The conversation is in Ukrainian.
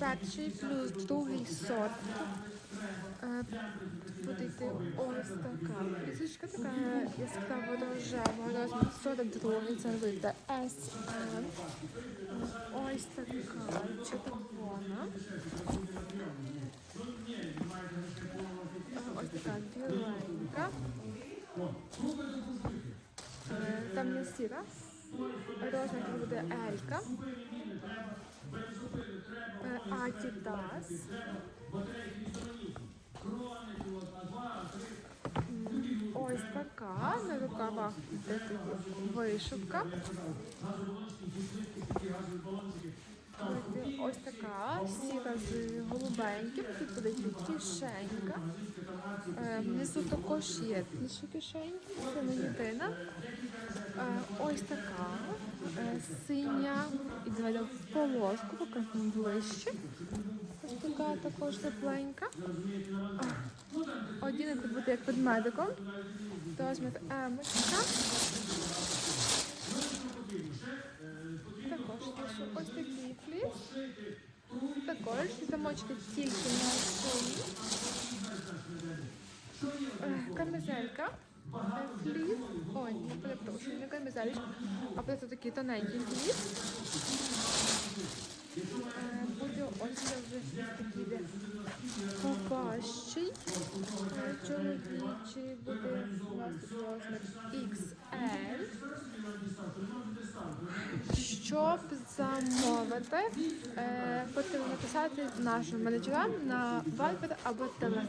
перший плюс другий сорт. Е, Буде йти ось така фізичка, така яскраво рожева, розмір 42, це вийде SM. Ось така червона. Е, Ось така біленька. Е, Там є сіра. Розмір буде Елька. Адідас. Ось така на рукавах вишивка. Ось- така сіра з голубеньким, тут буде кишенька. Е, Внизу також є більше кишеньки, це не єдина. Е, Ось така синя і давайте в полоску, покажемо ближче. Ось така також тепленька. Це буде як ведмедиком. Розмір емочка. Також ще ось такий фліс. Також замочки тільки на шиї. Е, Е, Ой, не перепрошую, не камизелька, а просто такий тоненький. Е, Буде ось це вже такий попащий. Е, Чоловічий буде у нас розмір XL. Щоб замовити, е, потрібно написати нашим менеджерам на Viber або Telegram.